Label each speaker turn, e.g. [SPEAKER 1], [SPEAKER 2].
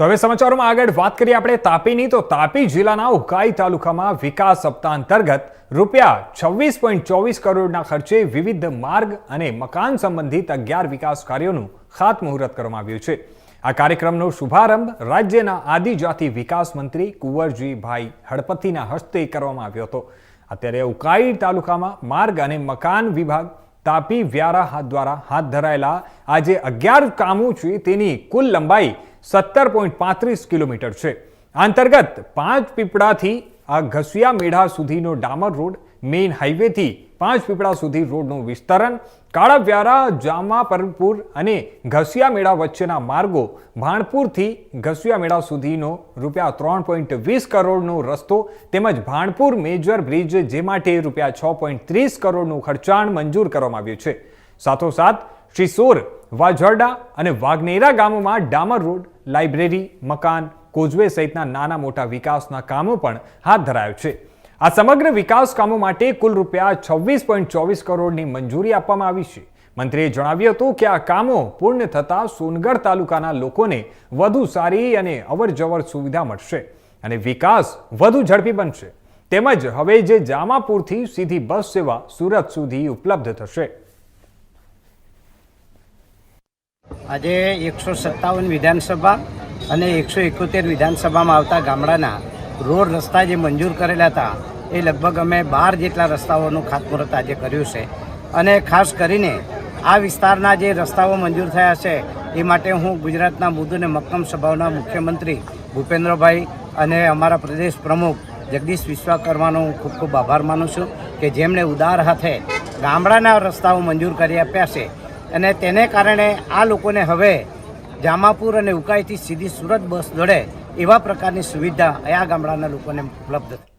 [SPEAKER 1] તો હવે સમાચારોમાં આગળ વાત કરીએ આપણે તાપીની. તો તાપી જિલ્લાના ઉકાઈ તાલુકામાં વિકાસ સપ્તાહ અંતર્ગત રૂપિયા છવ્વીસ પોઈન્ટ ચોવીસ કરોડના ખર્ચે વિવિધ માર્ગ અને મકાન સંબંધિત અગિયાર વિકાસ કાર્યોનું ખાતમુહૂર્ત કરવામાં આવ્યું છે. આ કાર્યક્રમનો શુભારંભ રાજ્યના આદિજાતિ વિકાસ મંત્રી કુંવરજીભાઈ હડપતિના હસ્તે કરવામાં આવ્યો હતો. અત્યારે ઉકાઈ તાલુકામાં માર્ગ અને મકાન વિભાગ તાપી વ્યારા હાથ દ્વારા હાથ ધરાયેલા આ જે અગિયાર કામો છે તેની કુલ લંબાઈ સત્તર પોઈન્ટ પાંત્રીસ કિલોમીટર છે. આ અંતર્ગત પાંચ પીપળાથી આ ઘસિયા મેઢા સુધીનો ડામર રોડ, મેઇન હાઈવેથી પાંચ પીપળા સુધી રોડનું વિસ્તરણ, કાળાવ્યારા જામાપરપુર અને ઘસિયા મેળા વચ્ચેના માર્ગો, ભાણપુરથી ઘસિયા મેળા સુધીનો રૂપિયા ત્રણ પોઈન્ટ વીસ કરોડનો રસ્તો તેમજ ભાણપુર મેજર બ્રિજ જે માટે રૂપિયા છ પોઈન્ટ ત્રીસ કરોડનું ખર્ચાણ મંજૂર કરવામાં આવ્યું છે. સાથોસાથ શ્રીસોર વાઝરડા અને વાઘનેરા ગામોમાં ડામર રોડ, લાઇબ્રેરી, મકાન, કોઝવે સહિતના નાના મોટા વિકાસના કામો પણ હાથ ધરાયો છે. આ સમગ્ર વિકાસ કામો માટે કુલ રૂપિયા છવ્વીસ પોઈન્ટ ચોવીસ કરોડની મંજૂરી આપવામાં આવી છે. મંત્રીએ જણાવ્યું હતું કે આ કામો પૂર્ણ થતાં સોનગઢ તાલુકાના લોકોને વધુ સારી અને અવરજવર સુવિધા મળશે અને વિકાસ વધુ ઝડપી બનશે. તેમજ હવે જે જામાપુરથી સીધી બસ સેવા સુરત સુધી ઉપલબ્ધ થશે.
[SPEAKER 2] આજે એકસો સત્તાવન વિધાનસભા અને એકસો એકોતેર વિધાનસભામાં આવતા ગામડાના રોડ રસ્તા જે મંજૂર કરેલા હતા, એ લગભગ અમે બાર જેટલા રસ્તાઓનું ખાતમુહૂર્ત આજે કર્યું છે. અને ખાસ કરીને આ વિસ્તારના જે રસ્તાઓ મંજૂર થયા છે, એ માટે હું ગુજરાતના મુદ્દ અને મક્કમ સભાઓના મુખ્યમંત્રી ભૂપેન્દ્રભાઈ અને અમારા પ્રદેશ પ્રમુખ જગદીશ વિશ્વકર્માનો હું ખૂબ ખૂબ આભાર માનું છું કે જેમણે ઉદાર હાથે ગામડાના રસ્તાઓ મંજૂર કરી આપ્યા છે. અને તેને કારણે આ લોકોને હવે જામાપુર અને ઉકાઈથી સીધી સુરત બસ દોડે એવા પ્રકારની સુવિધા આ ગામડાના લોકોને ઉપલબ્ધ